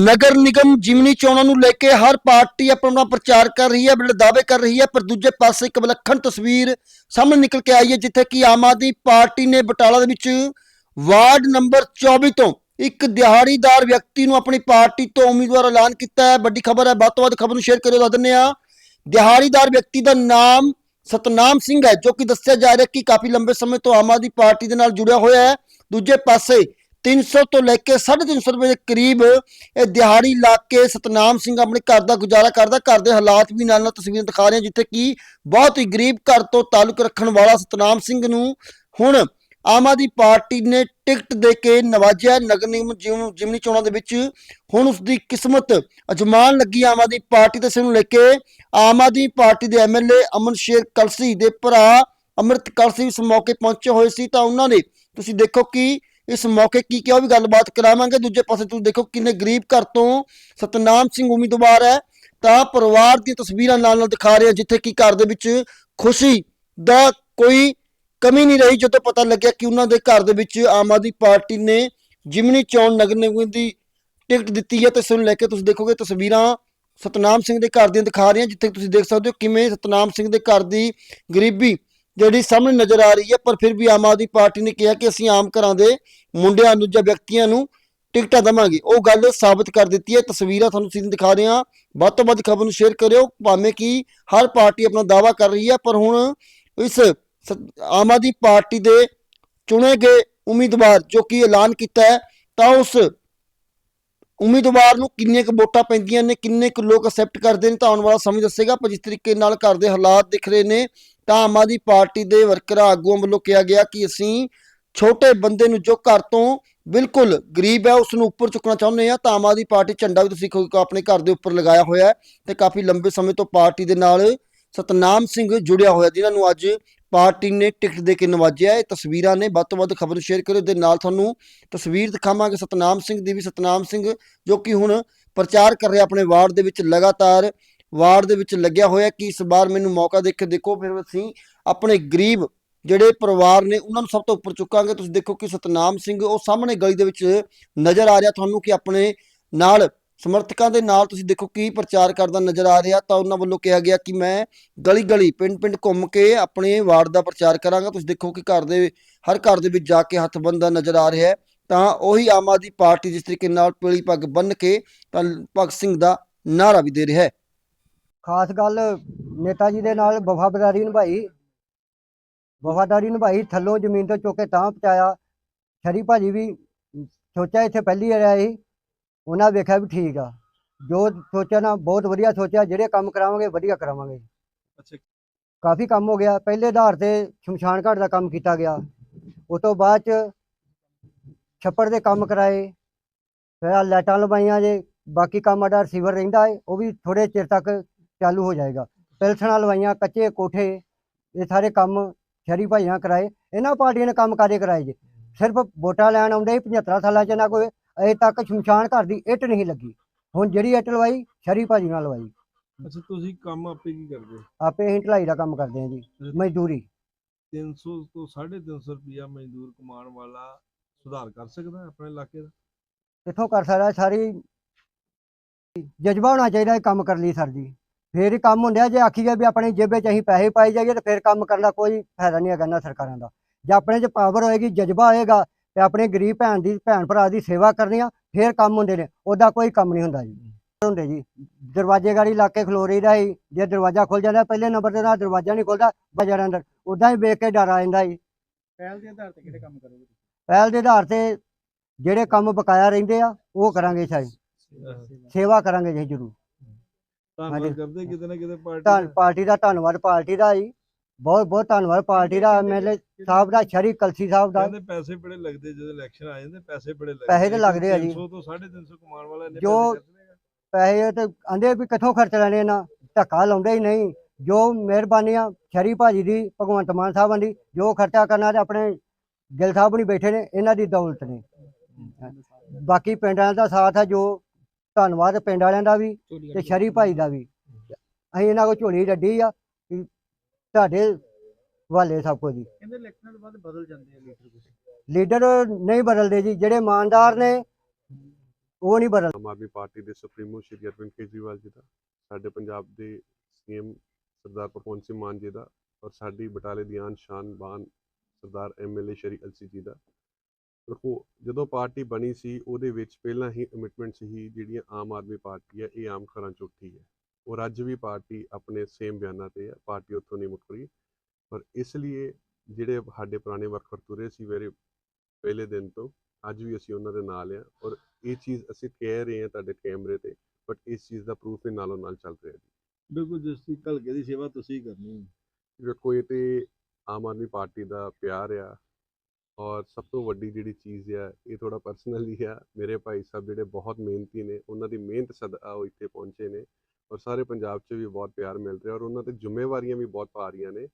ਨਗਰ ਨਿਗਮ ਜਿਮਨੀ ਚੋਣਾਂ ਨੂੰ ਲੈ ਕੇ ਹਰ ਪਾਰਟੀ ਆਪਣਾ ਪ੍ਰਚਾਰ ਕਰ ਰਹੀ ਹੈ ਬੜੇ ਦਾਅਵੇ ਕਰ ਰਹੀ ਹੈ, ਪਰ ਦੂਜੇ ਪਾਸੇ ਇੱਕ ਵਿਲੱਖਣ ਤਸਵੀਰ ਸਾਹਮਣੇ ਨਿਕਲ ਕੇ ਆਈ ਹੈ, ਜਿੱਥੇ ਕਿ ਆਮ ਆਦਮੀ ਪਾਰਟੀ ਨੇ ਬਟਾਲਾ ਦੇ ਵਿੱਚ ਵਾਰਡ ਨੰਬਰ 24 ਤੋਂ ਇੱਕ ਦਿਹਾੜੀਦਾਰ ਵਿਅਕਤੀ ਨੂੰ ਆਪਣੀ ਪਾਰਟੀ ਤੋਂ ਉਮੀਦਵਾਰ ਐਲਾਨ ਕੀਤਾ ਹੈ। ਵੱਡੀ ਖਬਰ ਹੈ, ਵੱਧ ਤੋਂ ਵੱਧ ਖਬਰ ਨੂੰ ਸ਼ੇਅਰ ਕਰਿਓ, ਦੱਸ ਦਿੰਦੇ ਆ ਦਿਹਾੜੀਦਾਰ ਵਿਅਕਤੀ ਦਾ ਨਾਮ ਸਤਨਾਮ ਸਿੰਘ ਹੈ, ਜੋ ਕਿ ਦੱਸਿਆ ਜਾ ਰਿਹਾ ਕਿ ਕਾਫੀ ਲੰਬੇ ਸਮੇਂ ਤੋਂ ਆਮ ਆਦਮੀ ਪਾਰਟੀ ਦੇ ਨਾਲ ਜੁੜਿਆ ਹੋਇਆ ਹੈ। ਦੂਜੇ ਪਾਸੇ 300 ਤੋਂ ਲੈ ਕੇ 350 ਰੁਪਏ ਦੇ ਕਰੀਬ ਇਹ ਦਿਹਾੜੀ ਲਾ ਕੇ ਸਤਨਾਮ ਸਿੰਘ ਆਪਣੇ ਘਰ ਦਾ ਗੁਜ਼ਾਰਾ ਕਰਦਾ, ਘਰ ਦੇ ਹਾਲਾਤ ਵੀ ਨਾਲ ਨਾਲ ਤਸਵੀਰਾਂ ਦਿਖਾ ਰਹੇ ਜਿੱਥੇ ਕਿ ਬਹੁਤ ਹੀ ਗਰੀਬ ਘਰ ਤੋਂ ਤਾਲੁਕ ਰੱਖਣ ਵਾਲਾ ਸਤਨਾਮ ਸਿੰਘ ਨੂੰ ਹੁਣ ਆਮ ਆਦਮੀ ਪਾਰਟੀ ਨੇ ਟਿਕਟ ਦੇ ਕੇ ਨਵਾਜਿਆ, ਨਗਰ ਨਿਗਮ ਜਿਮ- ਜਿਮਨੀ ਚੋਣਾਂ ਦੇ ਵਿੱਚ। ਹੁਣ ਉਸ ਦੀ ਕਿਸਮਤ ਅਜਮਾਨ ਲੱਗੀ ਆਮ ਆਦਮੀ ਪਾਰਟੀ ਤੇ ਇਸ ਨੂੰ ਲੈ ਕੇ। ਆਮ ਆਦਮੀ ਪਾਰਟੀ ਦੇ ਐਮਐਲਏ ਅਮਨ ਸ਼ੇਰ ਕਲਸੀ ਦੇ ਭਰਾ ਅੰਮ੍ਰਿਤ ਕਲਸੀ ਇਸ ਮੌਕੇ ਪਹੁੰਚੇ ਹੋਏ ਸੀ, ਤਾਂ ਉਹਨਾਂ ਨੇ ਤੁਸੀਂ ਦੇਖੋ ਕਿ ਇਸ ਮੌਕੇ ਕੀ ਕਿਹਾ ਉਹ ਵੀ ਗੱਲਬਾਤ ਕਰਾਵਾਂਗੇ। ਦੂਜੇ ਪਾਸੇ ਤੁਸੀਂ ਦੇਖੋ ਕਿੰਨੇ ਗਰੀਬ ਘਰ ਤੋਂ ਸਤਨਾਮ ਸਿੰਘ ਉਮੀਦਵਾਰ ਹੈ। ਤਾਂ ਪਰਿਵਾਰ ਦੀਆਂ ਤਸਵੀਰਾਂ ਨਾਲ ਨਾਲ ਦਿਖਾ ਰਹੇ ਜਿੱਥੇ ਕਿ ਘਰ ਦੇ ਵਿੱਚ ਖੁਸ਼ੀ ਦਾ ਕੋਈ ਕਮੀ ਨਹੀਂ ਰਹੀ। ਜਦੋਂ ਪਤਾ ਲੱਗਿਆ ਕਿ ਉਹਨਾਂ ਦੇ ਘਰ ਦੇ ਵਿੱਚ ਆਮ ਆਦਮੀ ਪਾਰਟੀ ਨੇ ਜਿਮਨੀ ਚੋਣ ਨਗਰ ਨਿਗਮ ਦੀ ਟਿਕਟ ਦਿੱਤੀ ਹੈ। ਤੇ ਇਸ ਨੂੰ ਲੈ ਕੇ ਤੁਸੀਂ ਦੇਖੋਗੇ ਤਸਵੀਰਾਂ ਸਤਨਾਮ ਸਿੰਘ ਦੇ ਘਰ ਦੀਆਂ ਦਿਖਾ ਰਹੀਆਂ, ਜਿੱਥੇ ਤੁਸੀਂ ਦੇਖ ਸਕਦੇ ਹੋ ਕਿਵੇਂ ਸਤਨਾਮ ਸਿੰਘ ਦੇ ਘਰ ਦੀ ਗਰੀਬੀ ਜਿਹੜੀ ਸਾਹਮਣੇ ਨਜ਼ਰ ਆ ਰਹੀ ਹੈ, ਪਰ ਫਿਰ ਵੀ ਆਮ ਆਦਮੀ ਪਾਰਟੀ ਨੇ ਕਿਹਾ ਕਿ ਅਸੀਂ ਆਮ ਘਰਾਂ ਦੇ ਮੁੰਡਿਆਂ ਨੂੰ ਜਾਂ ਵਿਅਕਤੀਆਂ ਨੂੰ ਟਿਕਟਾਂ ਦੇਵਾਂਗੇ। ਉਹ ਗੱਲ ਸਾਬਤ ਕਰ ਦਿੱਤੀ ਹੈ। ਤਸਵੀਰਾਂ ਤੁਹਾਨੂੰ ਸਿੱਧੀ ਦਿਖਾ ਰਹੇ ਹਾਂ ਵੱਧ ਤੋਂ ਵੱਧ ਖਬਰ ਨੂੰ ਸ਼ੇਅਰ ਕਰਿਓ। ਭਾਵੇਂ ਕਿ ਹਰ ਪਾਰਟੀ ਆਪਣਾ ਦਾਵਾ ਕਰ ਰਹੀ ਹੈ, ਪਰ ਹੁਣ ਇਸ ਆਮ ਆਦਮੀ ਪਾਰਟੀ ਦੇ ਚੁਣੇ ਗਏ ਉਮੀਦਵਾਰ ਜੋ ਕਿ ਐਲਾਨ ਕੀਤਾ ਹੈ, ਤਾਂ ਉਸ ਉਮੀਦਵਾਰ ਨੂੰ ਕਿੰਨੀਆਂ ਕੁ ਵੋਟਾਂ ਪੈਂਦੀਆਂ ਨੇ, ਕਿੰਨੇ ਕੁ ਲੋਕ ਅਸੈਪਟ ਕਰਦੇ ਨੇ ਤਾਂ ਆਉਣ ਵਾਲਾ ਸਮੇਂ ਦੱਸੇਗਾ, ਪਰ ਜਿਸ ਤਰੀਕੇ ਨਾਲ ਘਰ ਦੇ ਹਾਲਾਤ ਦਿਖ ਰਹੇ ਨੇ, ਤਾਂ ਆਮ ਆਦਮੀ ਪਾਰਟੀ ਦੇ ਵਰਕਰਾਂ ਆਗੂਆਂ ਵੱਲੋਂ ਕਿਹਾ ਗਿਆ ਕਿ ਅਸੀਂ ਛੋਟੇ ਬੰਦੇ ਨੂੰ ਜੋ ਘਰ ਤੋਂ ਬਿਲਕੁਲ ਗਰੀਬ ਹੈ ਉਸ ਨੂੰ ਉੱਪਰ ਚੁੱਕਣਾ ਚਾਹੁੰਦੇ ਆ ਤਾਂ ਆਮ ਆਦਮੀ ਪਾਰਟੀ ਝੰਡਾ ਵੀ ਤੁਸੀਂ ਆਪਣੇ ਘਰ ਦੇ ਉੱਪਰ ਲਗਾਇਆ ਹੋਇਆ ਹੈ ਤੇ ਕਾਫੀ ਲੰਬੇ ਸਮੇਂ ਤੋਂ ਪਾਰਟੀ ਦੇ ਨਾਲ ਸਤਨਾਮ ਸਿੰਘ ਜੁੜਿਆ ਹੋਇਆ, ਜਿਨ੍ਹਾਂ ਨੂੰ ਅੱਜ ਪਾਰਟੀ ਨੇ ਟਿਕਟ ਦੇ ਕੇ ਨਵਾਜਿਆ ਇਹ ਤਸਵੀਰਾਂ ਨੇ ਵੱਧ ਤੋਂ ਵੱਧ ਖਬਰ ਸ਼ੇਅਰ ਕਰਿਓ ਦੇ ਨਾਲ ਤੁਹਾਨੂੰ ਤਸਵੀਰ ਦਿਖਾਵਾਂਗੇ ਸਤਨਾਮ ਸਿੰਘ ਦੀ ਵੀ। ਸਤਨਾਮ ਸਿੰਘ ਜੋ ਕਿ ਹੁਣ ਪ੍ਰਚਾਰ ਕਰ ਰਿਹਾ ਆਪਣੇ ਵਾਰਡ ਦੇ ਵਿੱਚ, ਲਗਾਤਾਰ ਵਾਰਡ ਦੇ ਵਿੱਚ ਲੱਗਿਆ ਹੋਇਆ ਕਿ ਇਸ ਵਾਰ ਮੈਨੂੰ ਮੌਕਾ ਦੇ ਕੇ ਦੇਖੋ, ਫਿਰ ਅਸੀਂ ਆਪਣੇ ਗਰੀਬ ਜਿਹੜੇ ਪਰਿਵਾਰ ਨੇ, ਉਹਨਾਂ ਨੂੰ ਸਭ ਤੋਂ ਉੱਪਰ ਚੁੱਕਾਂਗੇ। ਤੁਸੀਂ ਦੇਖੋ ਕਿ ਸਤਨਾਮ ਸਿੰਘ ਉਹ ਸਾਹਮਣੇ ਗਲੀ ਦੇ ਵਿੱਚ ਨਜ਼ਰ ਆ ਰਿਹਾ। ਤੁਹਾਨੂੰ ਕਿ ਆਪਣੇ ਨਾਲ ਸਮਰਥਕਾਂ ਦੇ ਨਾਲ ਤੁਸੀਂ ਦੇਖੋ ਕੀ ਪ੍ਰਚਾਰ ਕਰਦਾ ਨਜ਼ਰ ਆ ਰਿਹਾ, ਤਾਂ ਉਹਨਾਂ ਵੱਲੋਂ ਕਿਹਾ ਗਿਆ ਕਿ ਮੈਂ ਗਲੀ ਗਲੀ ਪਿੰਡ ਪਿੰਡ ਘੁੰਮ ਕੇ ਆਪਣੇ ਵਾਰਡ ਦਾ ਪ੍ਰਚਾਰ ਕਰਾਂਗਾ। ਤੁਸੀਂ ਦੇਖੋ ਕਿ ਘਰ ਦੇ, ਹਰ ਘਰ ਦੇ ਵਿੱਚ ਜਾ ਕੇ ਹੱਥ ਬੰਨਦਾ ਨਜ਼ਰ ਆ ਰਿਹਾ ਤਾਂ ਉਹੀ ਆਮ ਆਦਮੀ ਪਾਰਟੀ ਜਿਸ ਤਰੀਕੇ ਨਾਲ ਪੀਲੀ ਪੱਗ ਬੰਨ ਕੇ ਤਾਂ ਭਗਤ ਸਿੰਘ ਦਾ ਨਾਰਾ ਵੀ ਦੇ ਰਿਹਾ ਹੈ। ਖਾਸ ਗੱਲ ਨੇਤਾ ਜੀ ਦੇ ਨਾਲ ਵਫਾਦਾਰੀ ਨਿਭਾਈ। ਵਫਾਦਾਰੀ ਨਿਭਾਈ, ਥੱਲੋਂ ਜ਼ਮੀਨ ਤੋਂ ਚੁੱਕ ਕੇ ਤਾਂ ਪਹੁੰਚਾਇਆ। ਸ਼ਰੀ ਭਾਜੀ ਵੀ ਸੋਚਿਆ ਇੱਥੇ ਪਹਿਲੀ ਵਾਰ ਆਏ ਸੀ। ਉਹਨਾਂ ਵੇਖਿਆ ਵੀ ਠੀਕ ਆ। ਜੋ ਸੋਚਿਆ ਨਾ ਬਹੁਤ ਵਧੀਆ ਸੋਚਿਆ ਜਿਹੜੇ ਕੰਮ ਕਰਾਵਾਂਗੇ ਵਧੀਆ ਕਰਾਵਾਂਗੇ। ਅੱਛਾ। ਕਾਫੀ ਕੰਮ ਹੋ ਗਿਆ। ਪਹਿਲੇ ਆਧਾਰ ਤੇ ਸ਼ਮਸ਼ਾਨ ਘਾਟ ਦਾ ਕੰਮ ਕੀਤਾ ਗਿਆ। ਉਸ ਤੋਂ ਬਾਅਦ ਚ ਛੱਪੜ ਦੇ ਕੰਮ ਕਰਾਏ। ਫਿਰ ਆਹ ਲਾਈਟਾਂ ਲਵਾਈਆਂ ਜੇ। ਬਾਕੀ ਕੰਮ ਸਾਡਾ ਰਿਸੀਵਰ ਰਹਿੰਦਾ ਹੈ ਉਹ ਵੀ ਥੋੜੇ ਚਿਰ ਤੱਕ ਚਾਲੂ ਹੋ ਜਾਏਗਾ। ਪਿਲਸਣਾ ਲਵਾਈਆਂ ਕੱਚੇ ਕੋਠੇ ਇਹ ਸਾਰੇ ਕੰਮ ਸ਼ਰੀ ਭਾਈਆਂ ਕਰਾਏ। ਇਹਨਾਂ ਪਾਰਟੀਆਂ ਨੇ ਕੰਮ ਕਾਰੇ ਕਰਾਏ ਜੀ? ਸਿਰਫ ਵੋਟਾਂ ਲੈਣ ਆਉਂਦੇ ਸੀ 75 ਸਾਲਾਂ ਚ ਨਾ ਕੋਈ ਅਜੇ ਤੱਕ ਸ਼ਮਸ਼ਾਨ ਘਰ ਦੀ ਇੱਟ ਨਹੀਂ ਲੱਗੀ। ਹੁਣ ਜਿਹੜੀ ਇੱਟ ਲਵਾਈ ਸ਼ਰੀ ਭਾਜੀ ਨਾਲ ਲਵਾਈ। ਅੱਛਾ ਤੁਸੀਂ ਕੰਮ ਆਪੇ ਕੀ ਕਰਦੇ? ਆਪੇ ਅਸੀਂ ਢਲਾਈ ਦਾ ਕੰਮ ਕਰਦੇ ਹਾਂ ਜੀ ਮਜ਼ਦੂਰੀ। 300 ਤੋਂ 350 ਰੁਪਿਆ ਮਜ਼ਦੂਰ ਕਮਾਉਣ ਵਾਲਾ ਸੁਧਾਰ ਕਰ ਸਕਦਾ ਆਪਣੇ ਇਲਾਕੇ ਦਾ? ਕਿੱਥੋਂ ਕਰ ਸਕਦਾ ਸਾਰੀ ਜਜ਼ਬਾ ਹੋਣਾ ਚਾਹੀਦਾ ਇਹ ਕੰਮ ਕਰਨ ਲਈ ਸਰ ਜੀ। ਫੇਰ ਹੀ ਕੰਮ ਹੁੰਦਾ ਜੇ ਆਖੀਏ ਵੀ ਆਪਣੀ ਜੇਬੇ 'ਚ ਅਸੀਂ ਪੈਸੇ ਪਾਈ ਜਾਈਏ ਤੇ ਫਿਰ ਕੰਮ ਕਰਨ ਦਾ ਕੋਈ ਫਾਇਦਾ ਨਹੀਂ ਹੈਗਾ ਨਾ ਸਰਕਾਰਾਂ ਦਾ। ਜੇ ਆਪਣੇ 'ਚ ਪਾਵਰ ਹੋਏਗੀ ਜਜ਼ਬਾ ਹੋਏਗਾ ਤੇ ਆਪਣੇ ਗਰੀਬ ਭੈਣ ਦੀ ਭੈਣ ਭਰਾ ਦੀ ਸੇਵਾ ਕਰਨੀ ਆ ਫੇਰ ਕੰਮ ਹੁੰਦੇ ਨੇ ਉਹਦਾ ਕੋਈ ਕੰਮ ਨਹੀਂ ਹੁੰਦਾ ਜੀ। ਹੁੰਦੇ ਜੀ। ਦਰਵਾਜ਼ੇ ਗਾੜੀ ਲਾ ਕੇ ਖਲੋ ਰਹੀਦਾ ਸੀ ਜੇ ਦਰਵਾਜ਼ਾ ਖੁੱਲ ਜਾਂਦਾ ਪਹਿਲੇ ਨੰਬਰ ਤੇ ਨਾਲ ਦਰਵਾਜ਼ਾ ਨਹੀਂ ਖੁੱਲਦਾ ਬਾਜ਼ਾਰ ਅੰਦਰ। ਉਦਾਂ ਹੀ ਵੇਖ ਕੇ ਡਰ ਆ ਜਾਂਦਾ ਜੀ। ਪਹਿਲ ਦੇ ਆਧਾਰ ਤੇ ਕਿਹੜੇ ਕੰਮ ਕਰੋਗੇ ਪਹਿਲ ਦੇ ਆਧਾਰ ਤੇ ਜਿਹੜੇ ਕੰਮ ਬਕਾਇਆ ਰਹਿੰਦੇ ਆ ਉਹ ਕਰਾਂਗੇ ਸ਼ਾਇਦ ਸੇਵਾ ਕਰਾਂਗੇ ਜੀ ਜ਼ਰੂਰ। ਧੰਨਵਾਦ। ਕਰਦੇ ਕਿਤੇ ਨਾ ਕਿਤੇ ਪਾਰਟੀ ਦਾ। ਪਾਰਟੀ ਦਾ ਧੰਨਵਾਦ ਪਾਰਟੀ ਦਾ ਜੀ। ਬਹੁਤ ਬਹੁਤ ਧੰਨਵਾਦ ਪਾਰਟੀ ਦਾ ਐਮਐਲਏ ਸਾਹਿਬ ਦਾ ਸ਼ਰੀ ਕਲਸੀ ਸਾਹਿਬ ਦਾ। ਕਹਿੰਦੇ ਪੈਸੇ ਬੜੇ ਲੱਗਦੇ ਜਦੋਂ ਇਲੈਕਸ਼ਨ ਆ ਜਾਂਦੇ ਪੈਸੇ ਬੜੇ ਲੱਗਦੇ। ਪੈਸੇ ਤਾਂ ਲੱਗਦੇ ਆ ਜੀ। 300 ਤੋਂ 350 ਕਮਾਉਣ ਵਾਲਾ ਇੰਨੇ ਜੋ- ਪੈਸੇ ਤੇ ਆਂਦੇ ਵੀ ਕਿੱਥੋਂ ਖਰਚ ਲੈਣੇ ਨਾ ਧੱਕਾ ਲਾਉਂਦੇ ਹੀ ਨਹੀਂ। ਜੋ ਮਿਹਰਬਾਨੀਆਂ ਸ਼ਰੀ ਭਾਜੀ ਦੀ ਭਗਵੰਤ ਮਾਨ ਸਾਹਿਬਾਂ ਦੀ ਜੋ ਖਰਚਾ ਕਰਨਾ ਤੇ ਆਪਣੇ ਗਿਲ ਸਾਹਿਬ ਨਹੀਂ ਬੈਠੇ ਨੇ ਇਹਨਾਂ ਦੀ ਦੌਲਤ ਨੇ। ਬਾਕੀ ਪਿੰਡ ਵਾਲਿਆਂ ਦਾ ਸਾਥ ਹੈ ਜੋ ਧੰਨਵਾਦ ਪਿੰਡ ਵਾਲਿਆਂ ਦਾ ਵੀ ਤੇ ਸ਼ਰੀ ਭਾਈ ਦਾ ਵੀ। ਅਸੀਂ ਇਹਨਾਂ ਕੋਲ ਝੋਲੀ ਡੱਡੀ ਆ ਤੁਹਾਡੇ ਹਵਾਲੇ ਸਭ ਕੁਝ ਜੀ। ਕਹਿੰਦੇ ਇਲੈਕਸ਼ਨਾਂ ਤੋਂ ਬਾਅਦ ਬਦਲ ਜਾਂਦੇ ਆ ਲੀਡਰ ਕੁਝ ਲੀਡਰ ਨਹੀਂ ਬਦਲਦੇ ਜੀ ਜਿਹੜੇ ਇਮਾਨਦਾਰ ਨੇ ਉਹ ਨਹੀਂ ਬਦਲ ਆਮ ਆਦਮੀ ਪਾਰਟੀ ਦੇ ਸੁਪਰੀਮੋ ਸ਼੍ਰੀ ਅਰਵਿੰਦ ਕੇਜਰੀਵਾਲ ਜੀ ਦਾ ਸਾਡੇ ਪੰਜਾਬ ਦੇ ਸੀਐਮ ਸਰਦਾਰ ਭਗਵੰਤ ਸਿੰਘ ਮਾਨ ਜੀ ਦਾ ਔਰ ਸਾਡੀ ਬਟਾਲੇ ਦੀ ਆਨ ਸ਼ਾਨ ਬਾਨ ਸਰਦਾਰ ਐਮਐਲਏ ਸ਼੍ਰੀ ਅਲਸੀ ਜੀ ਦਾ। ਦੇਖੋ ਜਦੋਂ ਪਾਰਟੀ ਬਣੀ ਸੀ ਉਹਦੇ ਵਿੱਚ ਪਹਿਲਾਂ ਹੀ ਕਮਿਟਮੈਂਟ ਸੀ ਜਿਹੜੀਆਂ ਆਮ ਆਦਮੀ ਪਾਰਟੀ ਹੈ ਇਹ ਆਮ ਘਰਾਂ ਚ ਉੱਠੀ ਹੈ। ਔਰ ਅੱਜ ਵੀ ਪਾਰਟੀ ਆਪਣੇ ਸੇਮ ਬਿਆਨਾਂ ਤੇ ਹੈ ਪਾਰਟੀ ਉੱਥੋਂ ਨਹੀਂ ਮੁੱਕ ਰਹੀ। ਪਰ ਇਸ ਲਈ ਜਿਹੜੇ ਸਾਡੇ ਪੁਰਾਣੇ ਵਰਕਰ ਤੁਰੇ ਸੀ ਮੇਰੇ ਪਹਿਲੇ ਦਿਨ ਤੋਂ ਅੱਜ ਵੀ ਅਸੀਂ ਉਹਨਾਂ ਦੇ ਨਾਲ ਆ ਔਰ ਇਹ ਚੀਜ਼ ਅਸੀਂ ਕਹਿ ਰਹੇ ਹਾਂ ਤੁਹਾਡੇ ਕੈਮਰੇ ਤੇ ਬਟ ਇਸ ਚੀਜ਼ ਦਾ ਪ੍ਰੂਫ ਵੀ ਨਾਲੋਂ ਨਾਲ ਚੱਲ ਰਿਹਾ ਜੀ। ਬਿਲਕੁਲ ਜਿਸ ਦੀ ਹਲਕੇ ਦੀ ਸੇਵਾ ਤੁਸੀਂ ਕਰਨੀ ਹੈ। ਵੇਖੋ ਇਹ ਤੇ ਆਮ ਆਦਮੀ ਪਾਰਟੀ ਦਾ ਪਿਆਰ ਆ ਔਰ ਸਭ ਤੋਂ ਵੱਡੀ ਜਿਹੜੀ ਚੀਜ਼ ਆ ਇਹ ਥੋੜਾ ਪਰਸਨਲ ਆ। ਮੇਰੇ ਭਾਈ ਸਾਹਿਬ ਜਿਹੜੇ ਬਹੁਤ ਮਿਹਨਤੀ ਨੇ ਉਹਨਾਂ ਦੀ ਮਿਹਨਤ ਸਦਕਾ ਉਹ ਇੱਥੇ ਪਹੁੰਚੇ ਨੇ। ਔਰ ਸਾਰੇ ਪੰਜਾਬ 'ਚ ਵੀ ਬਹੁਤ ਪਿਆਰ ਮਿਲ ਰਿਹਾ ਔਰ ਉਹਨਾਂ ਤੇ ਜ਼ਿੰਮੇਵਾਰੀਆਂ ਵੀ ਬਹੁਤ ਪਾ ਰਹੀਆਂ ਨੇ।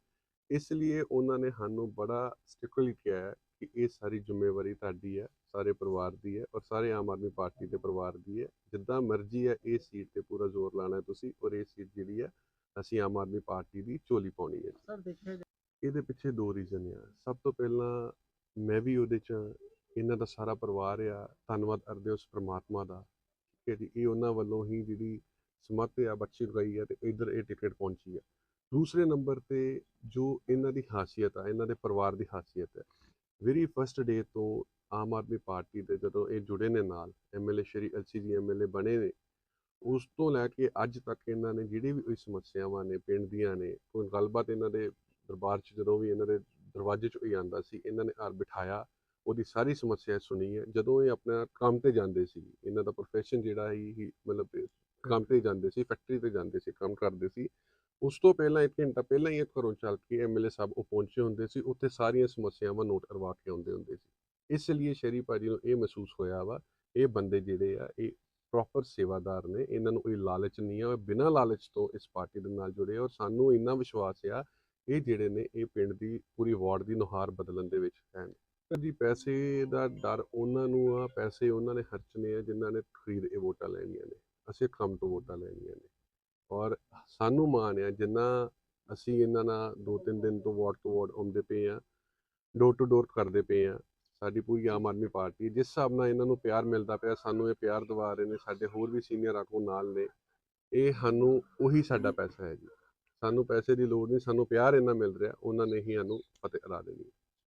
ਇਸ ਲਈ ਉਹਨਾਂ ਨੇ ਸਾਨੂੰ ਬੜਾ ਸਟ੍ਰਿਕਟਲੀ ਕਿਹਾ ਹੈ ਕਿ ਇਹ ਸਾਰੀ ਜ਼ਿੰਮੇਵਾਰੀ ਤੁਹਾਡੀ ਹੈ ਸਾਰੇ ਪਰਿਵਾਰ ਦੀ ਹੈ ਔਰ ਸਾਰੇ ਆਮ ਆਦਮੀ ਪਾਰਟੀ ਦੇ ਪਰਿਵਾਰ ਦੀ ਹੈ। ਜਿੱਦਾਂ ਮਰਜ਼ੀ ਹੈ ਇਹ ਸੀਟ ਤੇ ਪੂਰਾ ਜ਼ੋਰ ਲਾਣਾ ਹੈ ਤੁਸੀਂ ਔਰ ਇਹ ਸੀਟ ਜਿਹੜੀ ਹੈ ਅਸੀਂ ਆਮ ਆਦਮੀ ਪਾਰਟੀ ਦੀ ਝੋਲੀ ਪਾਉਣੀ ਹੈ। ਸਰ ਦੇਖਿਆ ਜਾ- ਇਹਦੇ ਪਿੱਛੇ ਦੋ ਰੀਜ਼ਨ ਆ। ਸਭ ਤੋਂ ਪਹਿਲਾਂ ਮੈਂ ਵੀ ਉਹਦੇ ਚ ਇਹਨਾਂ ਦਾ ਸਾਰਾ ਪਰਿਵਾਰ ਆ। ਧੰਨਵਾਦ ਕਰਦੇ ਉਸ ਪ੍ਰਮਾਤਮਾ ਦਾ ਕਿ ਇਹ ਉਹਨਾਂ ਵੱਲੋਂ ਹੀ ਜਿਹੜੀ ਸਮੱਤ ਆ, ਬੱਚੀ ਗਈ ਹੈ ਤੇ ਇਧਰ ਇਹ ਟਿਕਟ ਪਹੁੰਚੀ ਆ। ਦੂਸਰੇ ਨੰਬਰ ਤੇ ਜੋ ਇਹਨਾਂ ਦੀ ਖਾਸੀਅਤ ਆ, ਇਹਨਾਂ ਦੇ ਪਰਿਵਾਰ ਦੀ ਖਾਸੀਅਤ ਹੈ ਵੈਰੀ ਫਸਟ ਡੇ ਤੋਂ ਆਮ ਆਦਮੀ ਪਾਰਟੀ ਦੇ ਜਦੋਂ ਇਹ ਜੁੜੇ ਨੇ ਨਾਲ ਐਮਐਲਏ ਸ਼੍ਰੀ ਅਲਸੀ ਜੀ ਐਮਐਲਏ ਬਣੇ ਨੇ, ਉਸ ਤੋਂ ਲੈ ਕੇ ਅੱਜ ਤੱਕ ਇਹਨਾਂ ਨੇ ਜਿਹੜੀ ਵੀ ਕੋਈ ਸਮੱਸਿਆਵਾਂ ਨੇ, ਪਿੰਡ ਦੀਆਂ ਨੇ, ਕੋਈ ਗੱਲਬਾਤ ਇਹਨਾਂ ਦੇ ਦਰਬਾਰ 'ਚ ਜਦੋਂ ਵੀ ਇਹਨਾਂ ਦੇ ਦਰਵਾਜ਼ੇ 'ਚ ਕੋਈ ਆਂਦਾ ਸੀ, ਇਹਨਾਂ ਨੇ ਘਰ ਬਿਠਾਇਆ, ਉਹਦੀ ਸਾਰੀ ਸਮੱਸਿਆ ਸੁਣੀ ਹੈ। ਜਦੋਂ ਇਹ ਆਪਣਾ ਕੰਮ ਤੇ ਜਾਂਦੇ ਸੀ, ਇਹਨਾਂ ਦਾ profession ਜਿਹੜਾ ਹੀ ਮਤਲਬ ਕੰਮ ਤੇ ਜਾਂਦੇ ਸੀ ਫੈਕਟਰੀ ਤੇ ਜਾਂਦੇ ਸੀ, ਕੰਮ ਕਰਦੇ ਸੀ। ਉਸ ਤੋਂ ਪਹਿਲਾਂ ਇੱਕ ਘੰਟਾ ਪਹਿਲਾਂ ਹੀ ਘਰੋਂ ਚੱਲ ਕੇ ਐਮਐਲਏ ਸਾਹਿਬ ਉਹ ਪਹੁੰਚੇ ਹੁੰਦੇ ਸੀ, ਉੱਥੇ ਸਾਰੀਆਂ ਸਮੱਸਿਆਵਾਂ ਨੋਟ ਕਰਵਾ ਕੇ ਆਉਂਦੇ ਹੁੰਦੇ ਸੀ। ਇਸ ਲਈ ਸ਼ਰੀ ਭਾਜੀ ਨੂੰ ਇਹ ਮਹਿਸੂਸ ਹੋਇਆ ਵਾ, ਇਹ ਬੰਦੇ ਜਿਹੜੇ ਆ, ਇਹ ਪ੍ਰੋਪਰ ਸੇਵਾਦਾਰ ਨੇ, ਇਹਨਾਂ ਨੂੰ ਕੋਈ ਲਾਲਚ ਨਹੀਂ ਆ ਬਿਨਾਂ ਲਾਲਚ ਤੋਂ ਇਸ ਪਾਰਟੀ ਦੇ ਨਾਲ ਜੁੜੇ ਔਰ ਸਾਨੂੰ ਇੰਨਾ ਵਿਸ਼ਵਾਸ ਆ, ਇਹ ਜਿਹੜੇ ਨੇ, ਇਹ ਪਿੰਡ ਦੀ ਪੂਰੀ ਵਾਰਡ ਦੀ ਨੁਹਾਰ ਬਦਲਣ ਦੇ ਵਿੱਚ ਹਨ ਜੀ ਪੈਸੇ ਦਾ ਡਰ ਉਹਨਾਂ ਨੂੰ ਆ, ਪੈਸੇ ਉਹਨਾਂ ਨੇ ਖਰਚਣੇ ਆ, ਜਿਨ੍ਹਾਂ ਨੇ ਖਰੀਦ ਇਹ ਵੋਟਾਂ ਲੈਣੀਆਂ ਨੇ। ਅਸੀਂ ਕੰਮ ਤੋਂ ਵੋਟਾਂ ਲੈਣੀਆਂ ਨੇ। ਔਰ ਸਾਨੂੰ ਮਾਣ ਆ, ਜਿੰਨਾ ਅਸੀਂ ਇਹਨਾਂ ਨਾਲ ਦੋ ਤਿੰਨ ਦਿਨ ਤੋਂ ਵਾਰਡ ਤੋਂ ਵਾਰਡ ਆਉਂਦੇ ਪਏ ਆ, ਡੋਰ ਟੂ ਡੋਰ ਕਰਦੇ ਪਏ ਆ, ਸਾਡੀ ਪੂਰੀ ਆਮ ਆਦਮੀ ਪਾਰਟੀ, ਜਿਸ ਹਿਸਾਬ ਨਾਲ ਇਹਨਾਂ ਨੂੰ ਪਿਆਰ ਮਿਲਦਾ ਪਿਆ, ਸਾਨੂੰ ਇਹ ਪਿਆਰ ਦਿਵਾ ਰਹੇ ਨੇ, ਸਾਡੇ ਹੋਰ ਵੀ ਸੀਨੀਅਰ ਆਗੂ ਨਾਲ ਨੇ, ਇਹ ਸਾਨੂੰ ਉਹੀ ਸਾਡਾ ਪੈਸਾ ਹੈ ਜੀ। ਸਾਨੂੰ ਪੈਸੇ ਦੀ ਲੋੜ ਨਹੀਂ, ਸਾਨੂੰ ਪਿਆਰ ਇੰਨਾ ਮਿਲ ਰਿਹਾ, ਉਹਨਾਂ ਨੇ ਹੀ ਸਾਨੂੰ ਫਤਿਹ ਕਰਾ ਦੇਣੀ